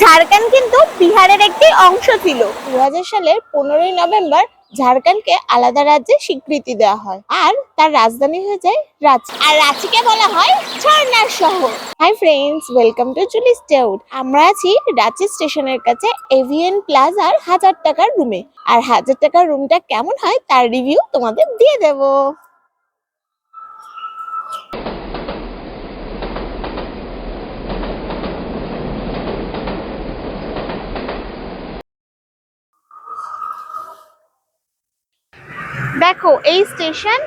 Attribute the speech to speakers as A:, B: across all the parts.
A: ঝাড়খণ্ড কিন্তু বিহারের একটি অংশ ছিল। দু সালের পনেরোই নভেম্বর ঝাড়খণ্ডকে আলাদা রাজ্যে স্বীকৃতি দেওয়া হয় আর তার রাজধানী হয়ে যায় রাঁচি। আর রাঁচিকে বলা হয় ঝর্ণার শহর। হাই ফ্রেন্ডস ওয়েলকাম টু চুলিস টেউড আমরা আছি রাঁচি স্টেশনের কাছে এভিএন প্লাজার হাজার টাকার রুমে আর হাজার টাকার রুমটা কেমন হয় তার রিভিউ তোমাদের দিয়ে দেবো। দেখো, এই স্টেশন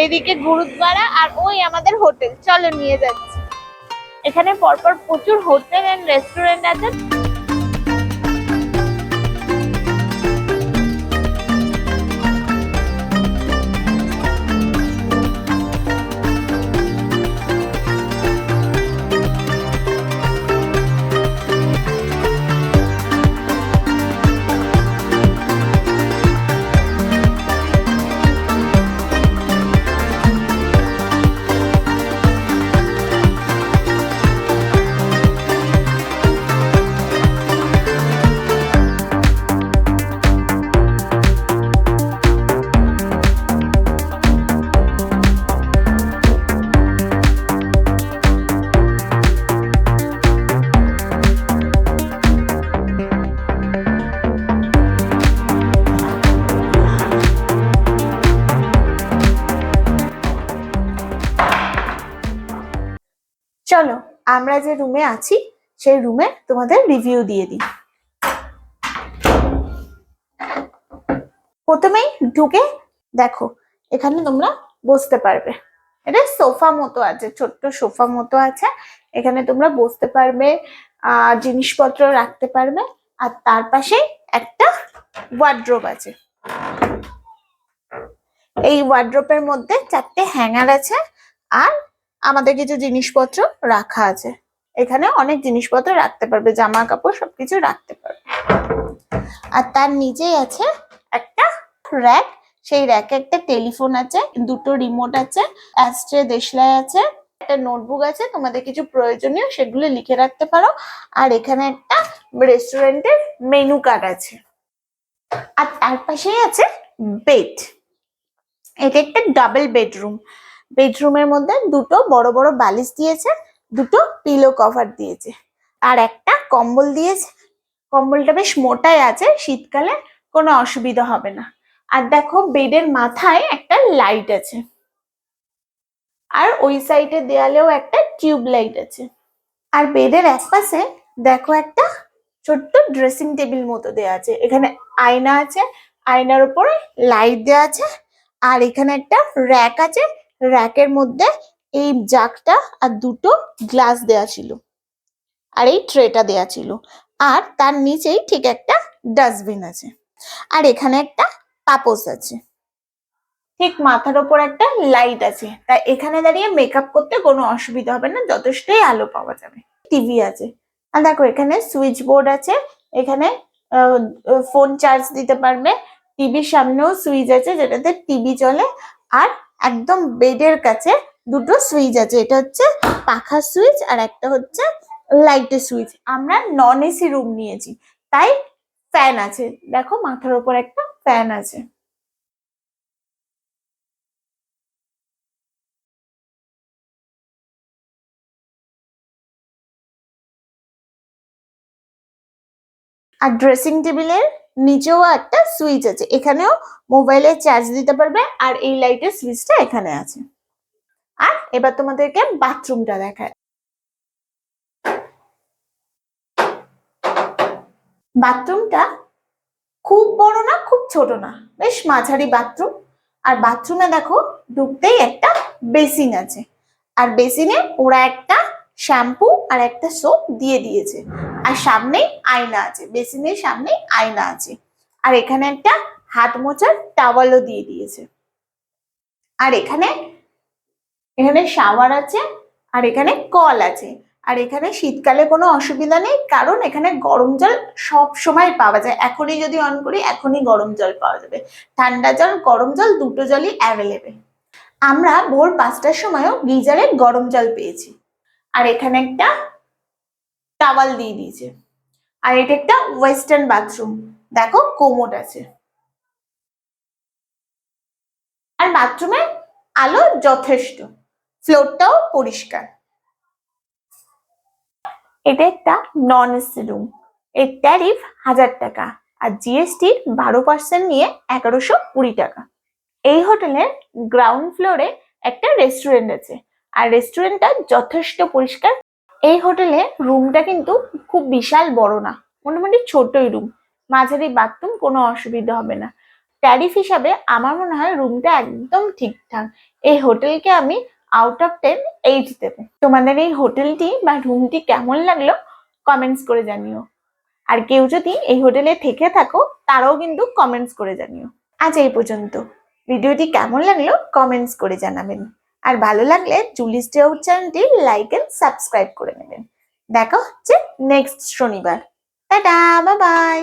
A: এইদিকে গুরুদ্বারা আর ওই আমাদের হোটেল চলো নিয়ে যাচ্ছি। এখানে পরপর প্রচুর হোটেল অ্যান্ড রেস্টুরেন্ট আছে। চলো, আমরা যে রুমে আছি, সেই রুমে তোমাদের রিভিউ দিয়ে দিই। প্রথমেই ঢুকে দেখো, এখানে তোমরা বসতে পারবে। এটা সোফা মতো আছে, ছোট্ট সোফা মতো আছে। এখানে তোমরা বসতে পারবে জিনিসপত্র রাখতে পারবে, আর তার পাশে একটা ওয়ার্ড্রোব আছে। এই ওয়ার্ড্রোপের মধ্যে চারটে হ্যাঙ্গার আছে, আর আমাদের কিছু জিনিসপত্র রাখা আছে। এখানে অনেক জিনিসপত্র রাখতে পারবে, জামা কাপড় সবকিছু রাখতে পারবে। আর তার নিচেই আছে একটা র্যাক সেই র্যাকে একটা টেলিফোন আছে, দুটো রিমোট আছে অ্যাস্ট্রে দেশলাই আছে, একটা নোটবুক আছে, তোমাদের কিছু প্রয়োজনীয় সেগুলো লিখে রাখতে পারো। আর এখানে একটা রেস্টুরেন্টের মেনু কার্ড আছে। আর তার পাশেই আছে বেড এটা একটা ডাবল বেডরুম বেডরুমের মধ্যে দুটো বড় বড় বালিশ দিয়েছে, দুটো পিলো কভার দিয়েছে আর একটা কম্বল দিয়েছে। কম্বলটা বেশ মোটাই আছে, শীতকালে কোনো অসুবিধা হবে না। আর দেখো বেডের মাথায় একটা লাইট আছে আর ওই সাইডে দেয়ালেও একটা টিউব লাইট আছে। আর বেডের একপাশে দেখো একটা ছোট্ট ড্রেসিং টেবিল মতো দেওয়া আছে। এখানে আয়না আছে, আয়নার উপরে লাইট দেওয়া আছে আর এখানে একটা র্যাক আছে র্যাকের মধ্যে এই জাগটা আর দুটো গ্লাস দেয়া ছিল। আর এই ট্রেটা দেয়া ছিল। আর তার নিচেই ঠিক একটা ডাস্টবিন আছে। আর এখানে একটা পাপোস আছে। ঠিক মাথার ওপর একটা লাইট আছে। তাই এখানে দাঁড়িয়ে মেকআপ করতে কোনো অসুবিধা হবে না, যথেষ্টই আলো পাওয়া যাবে। টিভি আছে। আর দেখো, এখানে সুইচ বোর্ড আছে। এখানে ফোন চার্জ দিতে পারবে। টিভির সামনেও সুইচ আছে, যেটাতে টিভি চলে। আর একদম বেডের কাছে দুটো সুইচ আছে। এটা হচ্ছে পাখার সুইচ আর একটা হচ্ছে লাইটের সুইচ। আমরা নন এসি রুম নিয়েছি, তাই ফ্যান আছে। দেখো মাথার উপর একটা ফ্যান আছে। আর ড্রেসিং টেবিলের নিচেও একটা সুইচ আছে। এখানেও মোবাইলে চার্জ দিতে পারবে আর এই লাইটের সুইচটা এখানে আছে। আর এবার তোমাদেরকে বাথরুমটা দেখায়। বাথরুমটা খুব বড় না, খুব ছোট না, বেশ মাঝারি বাথরুম আর বাথরুমে দেখো ঢুকতেই একটা বেসিন আছে। আর বেসিনে ওরা একটা শ্যাম্পু আর একটা সোপ দিয়ে দিয়েছে। আর সামনেই আয়না আছে, বেসিনের সামনে আয়না আছে। আর এখানে একটা হাত মোছার টাওয়ালও দিয়ে দিয়েছে। আর এখানে এখানে শাওয়ার আছে, আর এখানে কল আছে। আর এখানে শীতকালে কোনো অসুবিধা নেই, কারণ এখানে গরম জল সব সময় পাওয়া যায়। এখনই যদি অন করি, এখনই গরম জল পাওয়া যাবে। ঠান্ডা জল, গরম জল, দুটো জলই অ্যাভেলেবেল আমরা ভোর পাঁচটার সময়ও গিজারে গরম জল পেয়েছি। আর এখানে একটা টাওয়াল দিয়ে দিয়েছে। আর এটা একটা ওয়েস্টার্ন বাথরুম দেখো কোমোড আছে। আর বাথরুমে আলো যথেষ্ট। ফ্লোরটাও পরিষ্কার। এটা একটা নন এসি রুম এর ট্যারিফ হাজার টাকা। আর জিএসটি বারো পার্সেন্ট নিয়ে এগারোশো কুড়ি টাকা। এই হোটেলের গ্রাউন্ড ফ্লোরে একটা রেস্টুরেন্ট আছে। আর রেস্টুরেন্টটা যথেষ্ট পরিষ্কার। এই হোটেলে রুমটা কিন্তু খুব বিশাল বড় না, মোটামুটি ছোটই রুম মাঝারি বাথরুম কোনো অসুবিধা হবে না। ট্যারিফ হিসাবে আমার মনে হয় রুমটা একদম ঠিকঠাক। এই হোটেলকে আমি আউট অফ টেন এইট দেবো। তোমাদের এই হোটেলটি বা রুমটি কেমন লাগল কমেন্টস করে জানিও। আর কেউ যদি এই হোটেলে থেকে থাকো, তারাও কিন্তু কমেন্টস করে জানিও। আজ এই পর্যন্ত। ভিডিওটি কেমন লাগল কমেন্টস করে জানাবেন। আর ভালো লাগলে জুলি আউট চ্যানেলটি লাইক এন্ড সাবস্ক্রাইব করে নেবেন। দেখা হচ্ছে নেক্সট শনিবার। Tata bye bye